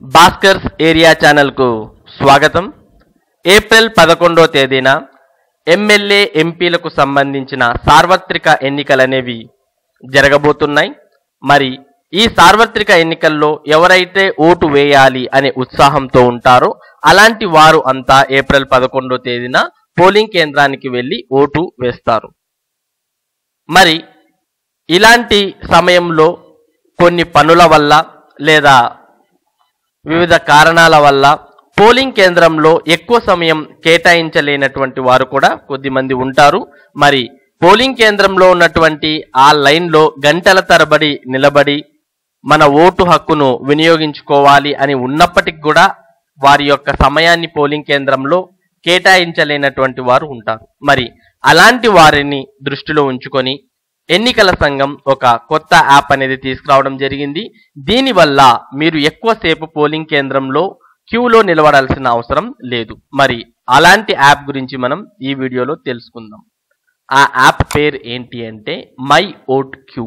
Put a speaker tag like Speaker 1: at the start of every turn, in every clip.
Speaker 1: Bhaskar's area ఛానల్కు స్వాగతం. April పదకొండో తేదీన ఎమ్మెల్యే ఎంపీలకు సంబంధించిన సార్వత్రిక ఎన్నికలనేవి జరగబోతున్నాయి. మరి ఈ సార్వత్రిక ఎన్నికల్లో ఎవరైతే ఓటు వేయాలి అనే ఉత్సాహంతో ఉంటారో అలాంటి వారు అంతా ఏప్రిల్ పదకొండో తేదీన పోలింగ్ కేంద్రానికి వెళ్ళి ఓటు వేస్తారు. మరి ఇలాంటి సమయంలో కొన్ని పనుల వల్ల లేదా వివిధ కారణాల వల్ల పోలింగ్ కేంద్రంలో ఎక్కువ సమయం కేటాయించలేనటువంటి వారు కూడా కొద్దిమంది ఉంటారు. మరి పోలింగ్ కేంద్రంలో ఉన్నటువంటి ఆ లైన్లో గంటల తరబడి నిలబడి మన ఓటు హక్కును వినియోగించుకోవాలి అని ఉన్నప్పటికి కూడా వారి యొక్క సమయాన్ని పోలింగ్ కేంద్రంలో కేటాయించలేనటువంటి వారు ఉంటారు. మరి అలాంటి వారిని దృష్టిలో ఉంచుకొని ఎన్నికల సంఘం ఒక కొత్త యాప్ అనేది తీసుకురావడం జరిగింది. దీనివల్ల మీరు ఎక్కువసేపు పోలింగ్ కేంద్రంలో క్యూలో నిలబడాల్సిన అవసరం లేదు. మరి అలాంటి యాప్ గురించి మనం ఈ వీడియోలో తెలుసుకుందాం. ఆ యాప్ పేరు ఏంటి అంటే మై ఓట్ క్యూ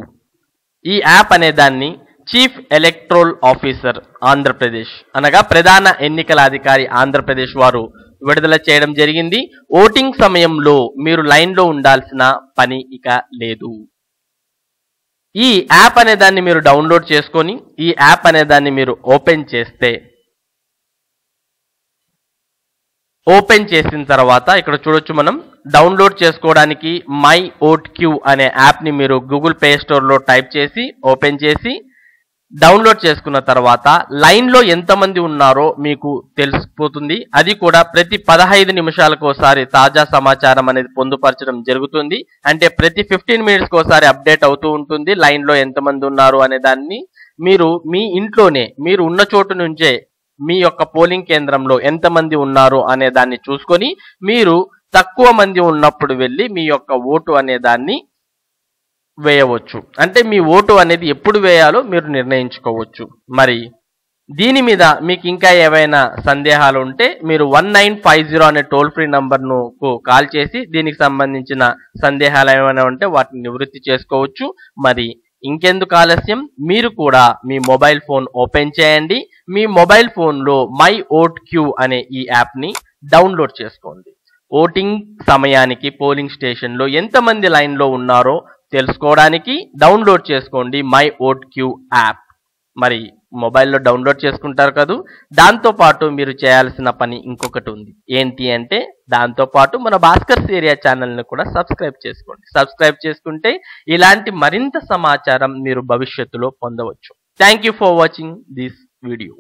Speaker 1: ఈ యాప్ అనే దాన్ని చీఫ్ ఎలక్ట్రోల్ ఆఫీసర్ ఆంధ్రప్రదేశ్ అనగా ప్రధాన ఎన్నికల అధికారి ఆంధ్రప్రదేశ్ వారు విడుదల చేయడం జరిగింది. ఓటింగ్ సమయంలో మీరు లైన్లో ఉండాల్సిన పని ఇక లేదు. ఈ యాప్ అనే దాన్ని మీరు డౌన్లోడ్ చేసుకొని ఈ యాప్ అనే దాన్ని మీరు ఓపెన్ చేస్తే ఓపెన్ చేసిన తర్వాత ఇక్కడ చూడొచ్చు మనం డౌన్లోడ్ చేసుకోవడానికి మై ఓట్ క్యూ అనే యాప్ని మీరు గూగుల్ ప్లే స్టోర్లో టైప్ చేసి ఓపెన్ చేసి డౌన్లోడ్ చేసుకున్న తర్వాత లైన్లో ఎంతమంది ఉన్నారో మీకు తెలిసిపోతుంది. అది కూడా ప్రతి పదహైదు నిమిషాలకు ఒకసారి తాజా సమాచారం అనేది పొందుపరచడం జరుగుతుంది. అంటే ప్రతి ఫిఫ్టీన్ మినిట్స్కి ఒకసారి అప్డేట్ అవుతూ ఉంటుంది లైన్లో ఎంతమంది ఉన్నారు అనే దాన్ని. మీరు మీ ఇంట్లోనే మీరు ఉన్న చోటు నుంచే మీ యొక్క పోలింగ్ కేంద్రంలో ఎంతమంది ఉన్నారు అనే దాన్ని చూసుకొని మీరు తక్కువ మంది ఉన్నప్పుడు వెళ్ళి మీ యొక్క ఓటు అనే దాన్ని వేయవచ్చు. అంటే మీ ఓటు అనేది ఎప్పుడు వేయాలో మీరు నిర్ణయించుకోవచ్చు. మరి దీని మీద మీకు ఇంకా ఏవైనా సందేహాలు ఉంటే మీరు వన్ నైన్ ఫైవ్ జీరో అనే టోల్ ఫ్రీ నంబర్ను కాల్ చేసి దీనికి సంబంధించిన సందేహాలు ఏమైనా ఉంటే వాటిని నివృత్తి చేసుకోవచ్చు. మరి ఇంకెందుకు ఆలస్యం? మీరు కూడా మీ మొబైల్ ఫోన్ ఓపెన్ చేయండి. మీ మొబైల్ ఫోన్లో మై ఓట్ క్యూ అనే ఈ యాప్ని డౌన్లోడ్ చేసుకోండి. ఓటింగ్ సమయానికి పోలింగ్ స్టేషన్లో ఎంతమంది లైన్లో ఉన్నారో తెలుసుకోవడానికి డౌన్లోడ్ చేసుకోండి మై ఓట్ క్యూ యాప్. మరి మొబైల్లో డౌన్లోడ్ చేసుకుంటారు కదూ? దాంతోపాటు మీరు చేయాల్సిన పని ఇంకొకటి ఉంది. ఏంటి అంటే దాంతోపాటు మన భాస్కర్స్ ఏరియా ఛానల్ని కూడా సబ్స్క్రైబ్ చేసుకోండి. సబ్స్క్రైబ్ చేసుకుంటే ఇలాంటి మరింత సమాచారం మీరు భవిష్యత్తులో పొందవచ్చు. Thank you for watching this video